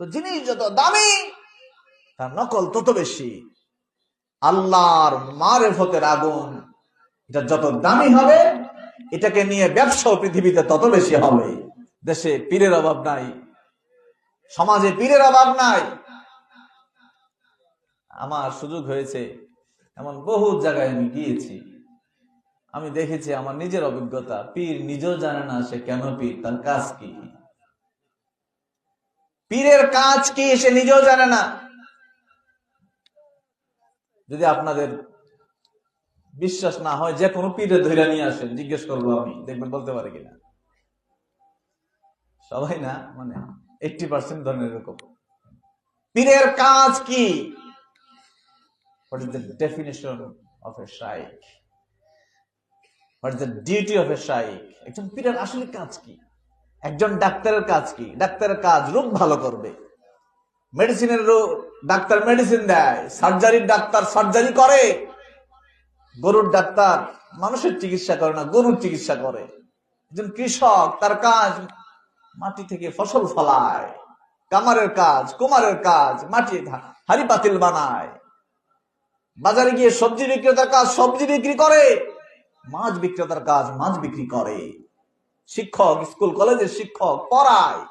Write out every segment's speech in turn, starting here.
তো জিনিস যত দামি, তার নকল তত বেশি। আল্লাহর মারেফতের আগুন, এটা যত দামি হবে, এটাকে নিয়ে ব্যবসাও পৃথিবীতে তত বেশি হবে। দেশে পীরের অভাব নাই, সমাজে পীরের অভাব নাই। আমার সুযোগ হয়েছে, এমন বহু জায়গায় আমি গিয়েছি। আমি দেখেছি আমার নিজের অভিজ্ঞতা, পীর নিজেও জানে না সে কেন পীর, তার কাজ কি। পীরের কাজ কি সে নিজেও জানে না? যদি আপনাদের বিশ্বাস না হয়, যে কোনো পীরে ধৈর্য নিয়ে আসেন, জিজ্ঞেস করব আমি, দেখবেন বলতে পারে কিনা। সবাই না মানে এইটটি পার্সেন্ট ধরনের এরকম। পীরের কাজ কি? What is the definition of a sheikh what is the duty of a sheikh একজন পীরের আসলে কাজ কি? একজন ডাক্তারের কাজ কি? ডাক্তারের কাজ রোগ ভালো করবে। মেডিসিনের রোগ ডাক্তার মেডিসিন দেয়, সার্জারির ডাক্তার সার্জারি করে। গরুর ডাক্তার মানুষের চিকিৎসা করে না, গরুর চিকিৎসা করে। একজন কৃষক, তার কাজ মাটি থেকে ফসল ফলায়। কামারের কাজ, কুমারের কাজ, মাটি হাড়ি পাতিল বানায়। বাজারে গিয়ে সবজি বিক্রেতার কাজ সবজি বিক্রি করে। মাছ বিক্রেতার কাজ মাছ বিক্রি করে। শিক্ষক, স্কুল, কলেজের শিক্ষক, পড়ায়।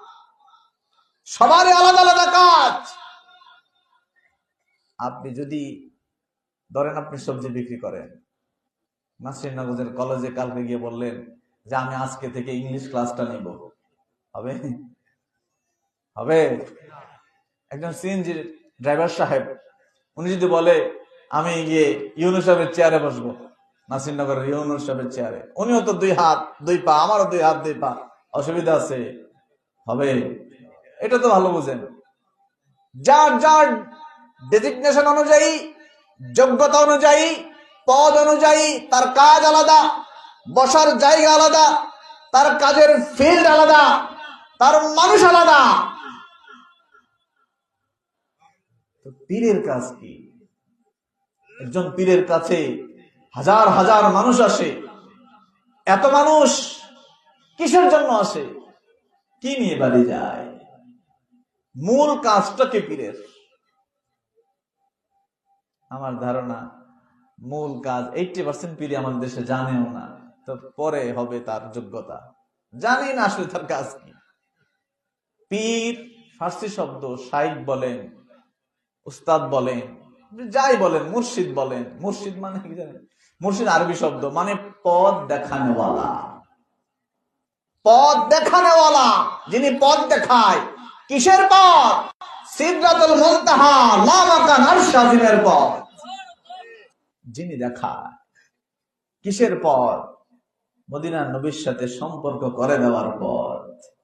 সবারই আলাদা আলাদা কাজ। আপনি যদি, ধরেন আপনি সবজি বিক্রি করেন। নাসিরনগরের কলেজে কালকে গিয়ে বললেন যে, আমি আজকে থেকে ইংলিশ ক্লাসটা নিব। হবে? হবে? একজন সিএনজি ড্রাইভার সাহেব, উনি যদি বলে, আমি গিয়ে ইউনুস সাহেবের চেয়ারে বসবো। নাসিরনগরের ইউনুস সাহেবের চেয়ারে। উনিও তো দুই হাত, দুই পা, আমারও দুই হাত, দুই পা। অসুবিধা আছে। হবে। এটা তো ভালো বুঝেন। যার যার ডেজিগনেশন অনুযায়ী, যোগ্যতা অনুযায়ী, পদ অনুযায়ী, তার কাজ আলাদা, বসার জায়গা আলাদা, তার কাজের ফিল্ড আলাদা, তার মানুষ আলাদা। পীরের কাজ কি? একজন পীরের কাছে হাজার হাজার মানুষ আসে। এত মানুষ কিসের জন্য আসে? কি নিয়ে বাড়ি যায়? মূল কাজটা কি পীরের? আমার ধারণা, মূল কাজ এইটি পার্সেন্ট পীরে আমাদের দেশে জানেও না। তো পরে হবে তার যোগ্যতা। জানি না আসলে তার কাজ কি। পীর ফার্সি শব্দ শাইক বলেন, উস্তাদ বলেন, যাই বলেন, মুর্শিদ বলেন। মুর্শিদ মানে কি জানেন? মুর্শিদ আরবি শব্দ মানে পথ দেখানেওয়ালা। পথ দেখানেওয়ালা, যিনি পথ দেখায়, কিসের পথ সিদ্ধাতুল মুনতাহা লামাকান পথ যিনি দেখায়, কিসের পথ মদিনার নবীর সাথে সম্পর্ক করে দেওয়ার পথ